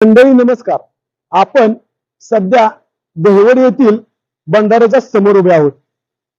मंडळी नमस्कार. आपण सध्या दहिवड येथील बंधाऱ्याच्या समोर उभे आहोत.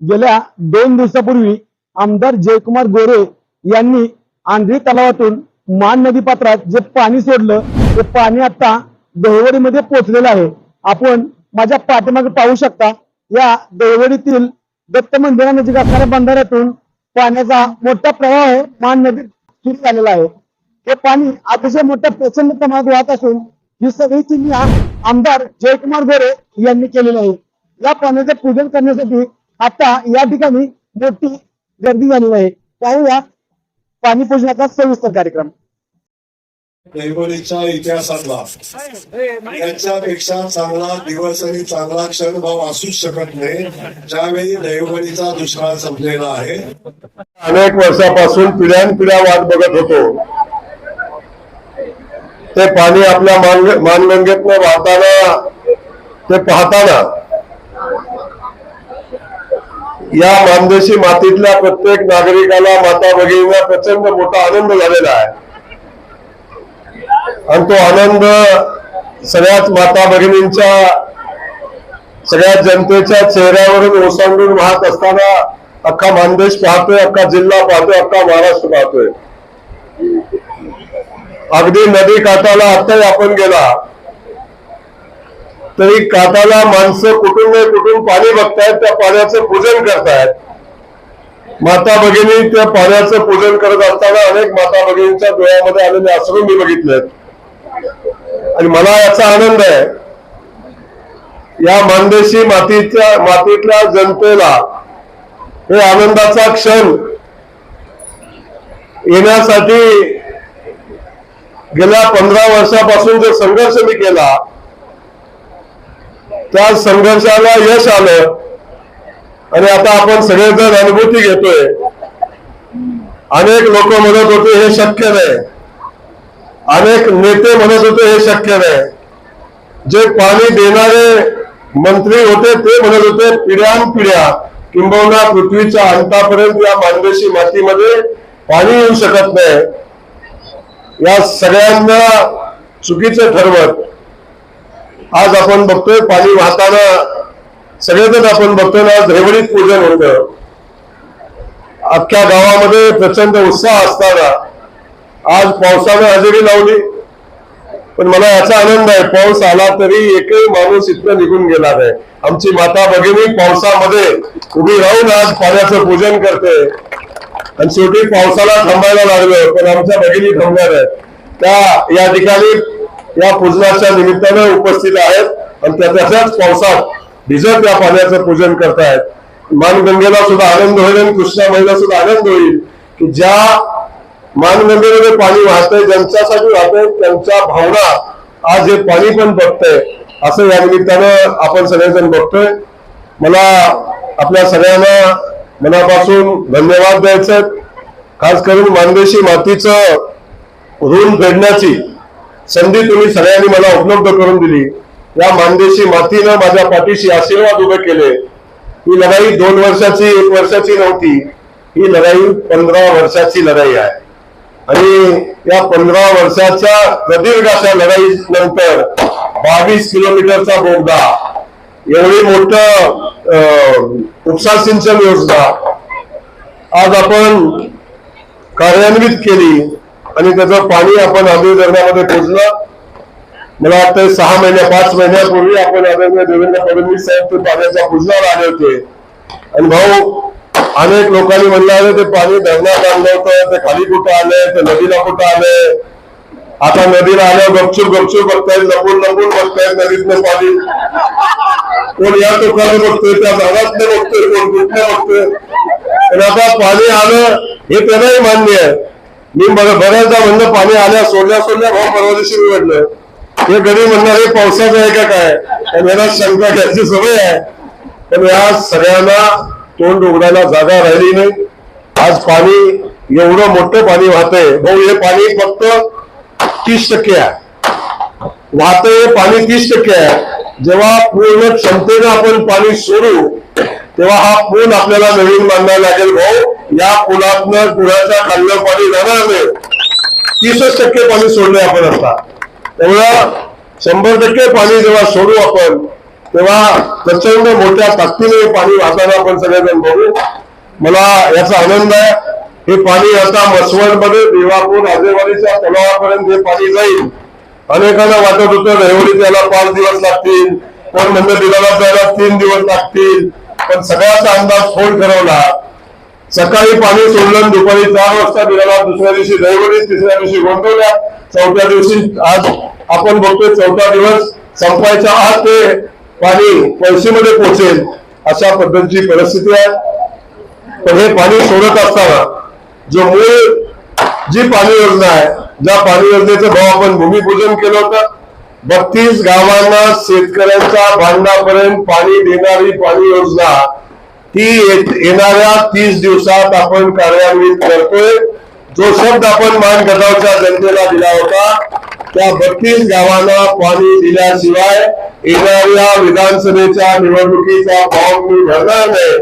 गेल्या दोन दिवसापूर्वी आमदार जयकुमार गोरे यांनी आंध्री तलावातून मान नदी पात्रात जे पाणी सोडलं ते पाणी आता दहिवडीमध्ये पोहोचलेलं आहे. आपण माझ्या पाठीमागे पाहू शकता या दहिवडीतील दत्त मंदिरानजीक असणाऱ्या बंधाऱ्यातून पाण्याचा मोठा प्रवाह मान नदीत सुरू झालेला आहे. हे पाणी अतिशय मोठ्या प्रचंड प्रमाणात वाहत असून ही सगळी चिन्ह आमदार जयकुमार गोरे यांनी केलेली आहे. या पाण्याचे पूजन करण्यासाठी आता या ठिकाणी मोठी गर्दी झालेली आहे. पाहूया पाणी पूजनाचा सविस्तर कार्यक्रम. दैवलीच्या इतिहासातला याच्यापेक्षा चांगला दिवस आणि चांगला क्षण भाव असूच शकत नाही ज्यावेळी दैवलीचा दुष्काळ संपलेला आहे. अनेक वर्षापासून पिढ्यानपिढ्या वाट बघत होतो. ते पाणी आपल्या मान मानगंगेतनं वाहताना ते पाहताना या मानदेशी मातीतल्या प्रत्येक नागरिकाला माता भगिनीला प्रचंड मोठा आनंद झालेला आहे. आणि तो आनंद सगळ्याच माता भगिनींच्या सगळ्या जनतेच्या चेहऱ्यावरून ओसांडून वाहत असताना अख्खा मानदेश पाहतोय अख्खा जिल्हा पाहतोय अख्खा महाराष्ट्र पाहतोय. अगदी नदी काठाला आताही आपण गेला. तरी काठाला माणसं कुठून नाही कुठून पाणी बघतायत त्या पाण्याचं पूजन करतायत. माता भगिनी त्या पाण्याचं पूजन करत असताना अनेक माता भगिनींच्या डोळ्यामध्ये आलेले अश्रू मी बघितलेत. आणि मला याचा आनंद आहे. या मानदेशी मातीच्या मातीतल्या जनतेला हे आनंदाचा क्षण येण्यासाठी गेल्या पंधरा वर्षापासून जो संघर्ष मी केला त्या संघर्षाला यश आलं. आणि आता आपण सगळेजण अनुभूती घेतोय. अनेक लोक म्हणत होते हे शक्य नाही. अनेक नेते म्हणत होते हे शक्य नाही. जे पाणी देणारे मंत्री होते ते म्हणत होते पिढ्यान पिढ्या किंबहुना पृथ्वीच्या अंतापर्यंत या मानदेशी मातीमध्ये पाणी येऊ शकत नाही. या सगळ्यांना चुकीचं ठरवत. आज आपण बघतोय पाणी वाहताना सगळेजण आपण बघतोय ना आज रेवडीत पूजन होतं. अख्ख्या गावामध्ये प्रचंड उत्साह असताना आज पावसानं हजेरी लावली. पण मला याचा आनंद आहे पाऊस आला तरी एकही माणूस इथं निघून गेला नाही. आमची माता भगिनी पावसामध्ये उभी राहून आज पाण्याचं पूजन करते. आणि शेवटी पावसाला थांबायला लागलो पण आमच्या भगिनी थांबणार आहेत. त्या या ठिकाणी या पूजनाच्या निमित्तानं उपस्थित आहेत आणि त्या तशाच पावसात भिजत या पाण्याचं पूजन करतायत. मानगंगेला सुद्धा आनंद होईल आणि कृष्णा महिला सुद्धा आनंद होईल की ज्या मानगंगेमध्ये पाणी वाहतंय ज्यांच्यासाठी वाहतंय त्यांच्या भावना आज हे पाणी पण बघतंय. असं या निमित्तानं आपण सगळेजण बघतोय. मला आपल्या सगळ्यांना मनापासून धन्यवाद द्यायचे खास करून मानदेशी मातीचं ऋण फेडण्याची संधी तुम्ही सगळ्यांनी मला उपलब्ध करून दिली. या मानदेशी मातीनं माझ्या पाठीशी आशीर्वाद उभे केले. ही लढाई दोन वर्षाची एक वर्षाची नव्हती. ही लढाई पंधरा वर्षाची लढाई आहे. आणि या पंधरा वर्षाच्या प्रदीर्घ अशा लढाई नंतर बावीस किलोमीटरचा बोगदा एवढी मोठ उपसा सिंचन योजना आज आपण कार्यान्वित केली आणि त्याचं पाणी आपण आंधळी धरणामध्ये पोचलं मला वाटतं सहा महिन्या पाच महिन्यापूर्वी आपण आदरणीय देवेंद्र फडणवीस साहेब ते पाण्याच्या पूजनाला आले होते. आणि भाऊ अनेक लोकांनी म्हणलं आहे ते पाणी धरणात आणलं होतं ते खाली कुठं आलंय ते नदीला कुठं आलंय? आता नदीला आल्यावर गपचूप गपचूप बघतायत लपून लपून बघतायत नदीतलं पाणी. कोण या टोकाने बघतोय त्या झाडातलं बघतोय कोण कुठल्या बघतोय? आणि आता पाणी आलं हे त्यांनाही मान्य आहे. मी बऱ्याचदा म्हणलं पाणी आल्या सोडल्या सोडल्या भाऊ परवा दिवशी उघडलं हे कधी म्हणणार हे पावसाचं आहे का काय? मला शंका घ्यायची सवय आहे. पण या सगळ्यांना तोंड उघडायला जागा राहिली नाही. आज पाणी एवढं मोठं पाणी वाहतंय. भाऊ हे पाणी फक्त तीस टक्के आहे. वाहतंय पाणी तीस टक्के आहे. जेव्हा पूर्ण क्षमतेनं आपण पाणी सोडू तेव्हा हा पूल आपल्याला नवीन बांधायला लागेल भाऊ. या पुलातनं पुण्याच्या खाल्लं पाणी जाणार नाही. तीसच टक्के पाणी सोडलंय आपण आता. तेव्हा शंभर टक्के पाणी जेव्हा सोडू आपण तेव्हा प्रचंड मोठ्या ताकदीने पाणी वाहताना आपण सगळेजण बघू. मला याचा आनंद आहे. हे पाणी आता मसवडमध्ये देवापूर राजेवाडीच्या तलावापर्यंत हे पाणी जाईल. अनेकांना वाटत होतं रहिवडी त्याला पाच दिवस लागतील कोण म्हणलं दिलाला जायला तीन दिवस लागतील. पण सगळ्याचा अंदाज फोन ठरवला. सकाळी पाणी सोडलं दुपारी चार वाजता दिलाला दुसऱ्या दिवशी रविवारी तिसऱ्या दिवशी गोंधवल्या चौथ्या दिवशी आज आपण बघतोय चौथा दिवस संपायच्या आत ते पाणी पैसेमध्ये पोहोचेल अशा पद्धतीची परिस्थिती आहे. पण हे पाणी सोडत असताना जो मूळ जी पाणी योजना आहे ज्या पाणी योजनेचं भाव आपण भूमिपूजन केलं होतं बत्तीस गावांना शेतकऱ्यांच्या भांडापर्यंत पाणी देणारी पाणी योजना ती येणाऱ्या तीस दिवसात आपण कार्यान्वित करतोय. जो शब्द आपण मान गटावच्या जनतेला दिला होता त्या बत्तीस गावांना पाणी दिल्याशिवाय येणाऱ्या विधानसभेच्या निवडणुकीचा फॉर्म मी भरणार नाही.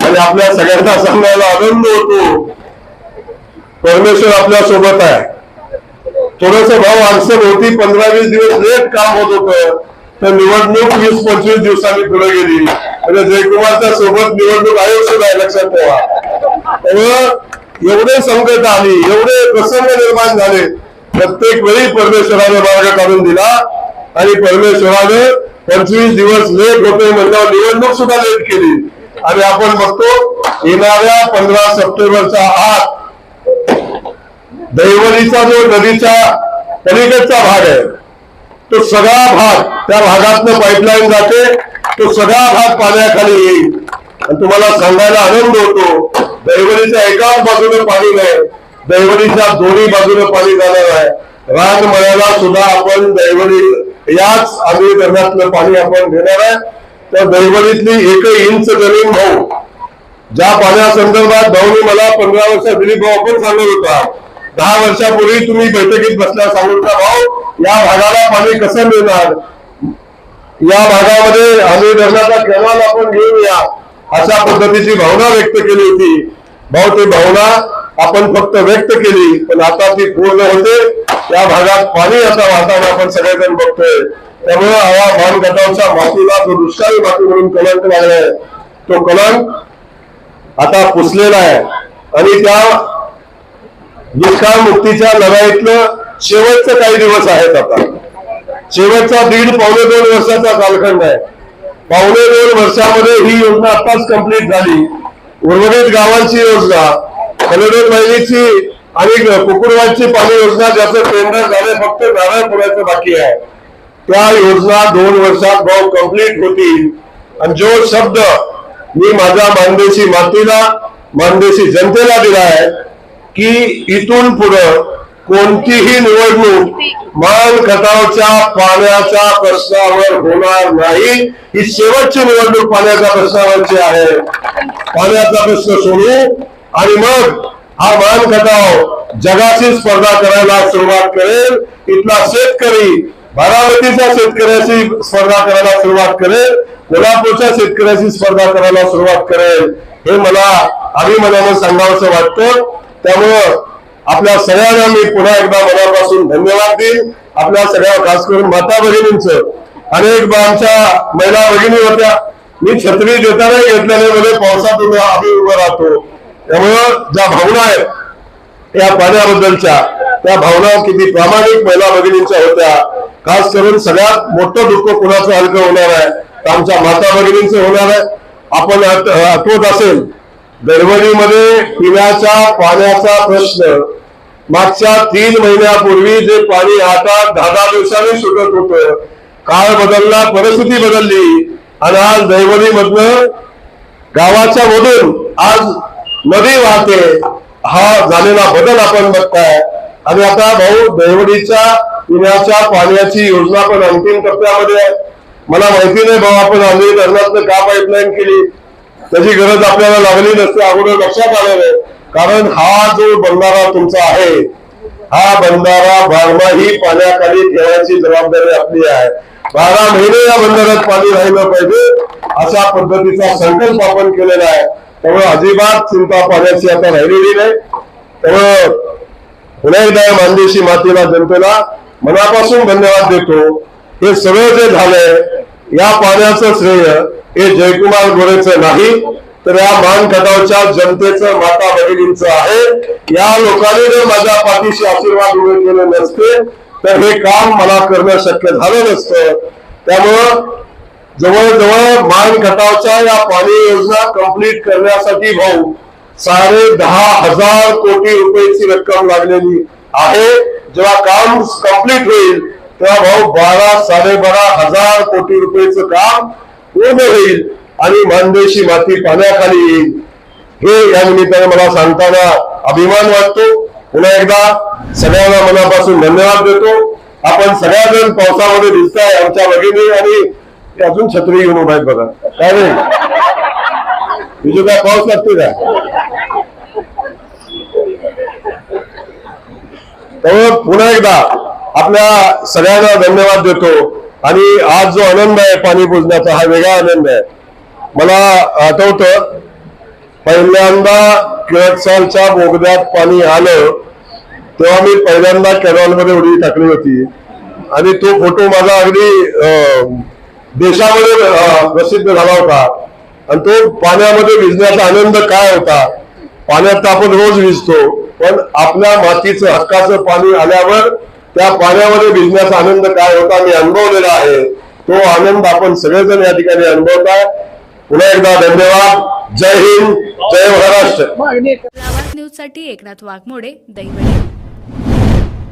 आणि आपल्या सगळ्यांना सांगायला आनंद होतो. परमेश्वर आपल्यासोबत आहे. थोडस भाव अडचण होती पंधरा वीस दिवस लेट काम होत होतं तर निवडणूक वीस पंचवीस दिवसांनी पुढे गेली. म्हणजे जयकुमारच्या सोबत निवडणूक आयोग सुद्धा आहे लक्षात ठेवा. त्यामुळं एवढे संकट आली एवढे प्रसंग निर्माण झाले. प्रत्येक वेळी परमेश्वराने मार्ग काढून दिला आणि परमेश्वराने पंचवीस दिवस लेट होते म्हणल्यावर निवडणूक सुद्धा लेट केली. आणि आपण बघतो येणाऱ्या पंधरा सप्टेंबरच्या आत दैवलीचा जो नदीचा पलीकडचा भाग आहे तो सगळा भाग त्या भागातनं पाईपलाईन जाते तो सगळा भाग पाण्याखाली येईल. आणि तुम्हाला सांगायला आनंद होतो दैवलीच्या एकाच बाजूने पाणी नाही दैवलीच्या दोन्ही बाजूने पाणी जाणार आहे. रानमळ्याला सुद्धा आपण दैवली याच आम्ही धरणातलं पाणी आपण घेणार आहे. त्या दैवलीतली एक इंच जमीन भाऊ ज्या पाण्यासंदर्भात भाऊनी मला पंधरा वर्ष दिलीप भाऊ आपण सांगत होता दहा वर्षापूर्वी तुम्ही बैठकीत बसल्या सांगून भाऊ या भागाला पाणी कसं मिळणार? या भागामध्ये आम्ही धरणाचा कॅनल आपण घेऊया अशा पद्धतीची भावना व्यक्त केली होती. भाऊ ती भावना आपण फक्त व्यक्त केली पण आता ती पूर्ण होते. या भागात पाणी आता वाहताना आपण सगळेजण बघतोय. त्यामुळे हा मान गटावच्या मातीला जो दुष्काळी माती म्हणून कलंक लागलाय तो कलंक आता पुसलेला आहे. आणि त्या मुक्तीच्या लढाईतलं शेवटचे काही दिवस आहेत आता. शेवटचा दीड पावणे दोन वर्षाचा कालखंड आहे. पावणे दोन वर्षामध्ये ही योजना आताच कंप्लीट झाली. उर्वरित गावांची योजना कलेडोन महिलेची आणि कुकुरवांची पाणी योजना ज्याचं टेंडर झाले फक्त नारायणपुराचं बाकी आहे. त्या योजना दोन वर्षात भाऊ कंप्लीट होतील. आणि जो शब्द मी माझ्या मानदेशी मातीला मानदेशी जनतेला दिला आहे की इथून पुढं कोणतीही निवडणूक मान खटावच्या पाण्याच्या प्रश्नावर होणार नाही. ही शेवटची निवडणूक पाण्याच्या प्रश्नावरची आहे. पाण्याचा प्रश्न सोडू आणि मग हा मान खटाव जगाची स्पर्धा करायला सुरुवात करेल. इथला शेतकरी बारामतीच्या शेतकऱ्याशी स्पर्धा करायला सुरुवात करेल. कोल्हापूरच्या शेतकऱ्याशी स्पर्धा करायला सुरुवात करेल. हे मला अभिमानानं सांगावंसं वाटतं. त्यामुळं आपल्या सगळ्यांना मी पुन्हा एकदा मनापासून धन्यवाद देईन. आपल्या सगळ्या खास करून माता भगिनींच. अनेक आमच्या महिला भगिनी होत्या. मी छत्री देताना घेतल्याने मध्ये म्हणजे पावसातून आम्ही उभं राहतो. त्यामुळं ज्या भावना आहेत या पाण्याबद्दलच्या त्या भावना किती प्रामाणिक महिला भगिनींच्या होत्या. खास करून सगळ्यात मोठं दुःख कुणाचं हलकं होणार आहे तर आमच्या माता भगिनींचं होणार आहे. आपण आठवत असेल दरवलीमध्ये पिण्याच्या पाण्याचा प्रश्न. मागच्या तीन महिन्यापूर्वी जे पाणी आता दहा दहा दिवसांनी सुटत होतं. काळ बदलला परिस्थिती बदलली. आणि आज दैवली मधलं गावाच्या मधून आज नदी वाहते. हा झालेला बदल आपण बघताय. आणि आता भाऊ दैवडीच्या पिण्याच्या पाण्याची योजना पण अंतिम टप्प्यामध्ये आहे. मला माहिती नाही भाऊ आपण आम्ही धरणातनं का पाईपलाईन केली? त्याची गरज आपल्याला लागली नसते अगोदर लक्षात आलेलं नाही कारण हा जो बंधारा तुमचा आहे हा बंधारा बारमाही पाण्याखाली ठेवायची जबाबदारी आपली आहे. बारा महिने या बंधाऱ्यात पाणी राहिलं पाहिजे अशा पद्धतीचा संकल्प आपण केलेला आहे. त्यामुळे अजिबात चिंता पाण्याची आता राहिलेली नाही. त्यामुळे पुन्हा एकदा या मानदेशी मातेला जनतेला मनापासून धन्यवाद देतो. हे सगळं जे झालंय या पाण्याचं श्रेय हे जयकुमार गोरेचं नाही तर या मान खटावच्या जनतेचं माता भगिनींचं आहे. या लोकांनी जर माझ्या पाठीशी आशीर्वाद उभे केले नसते तर हे काम मला करणं शक्य झालं नसतं. त्यामुळं जवळजवळ मान खटावच्या या पाणी योजना कंप्लीट करण्यासाठी भाऊ साडे दहा हजार कोटी रुपयाची रक्कम लागलेली आहे. जेव्हा काम कंप्लीट होईल तेव्हा भाऊ बारा साडेबारा हजार कोटी रुपयाचं काम पूर्ण होईल आणि मानदेशी माती पाण्याखाली येईल. हे या निमित्ताने मला सांगताना अभिमान वाटतो. पुन्हा एकदा सगळ्यांना मनापासून धन्यवाद देतो. आपण सगळ्याजण पावसामध्ये दिसताय आमच्या भगिनी आणि अजून छत्री घेऊन उभा आहेत बघा. काय नाही. तुझे काय पाऊस लागते का? त्यामुळे पुन्हा एकदा आपल्या सगळ्यांना धन्यवाद देतो. आणि आज जो आनंद आहे पाणी पुजण्याचा हा वेगळा आनंद आहे. मला आठवतं पहिल्यांदा किळकसालच्या बोगद्यात पाणी आलं तेव्हा मी पहिल्यांदा कॅनॉलमध्ये उडी टाकली होती. आणि तो फोटो माझा अगदी देशामध्ये प्रसिद्ध झाला होता. आणि तो पाण्यामध्ये भिजण्याचा आनंद काय होता? पाण्यात तर आपण रोज भिजतो पण आपल्या मातीचं हक्काचं पाणी आल्यावर त्या पाण्यामध्ये भिजण्याचा आनंद काय होता? मी अनुभवलेला आहे. तो आनंद आपण सगळेजण या ठिकाणी अनुभवताय. पुन्हा एकदा धन्यवाद. जय हिंद. जय महाराष्ट्र. न्यूजसाठी एकनाथ वाघमोडे दैवडी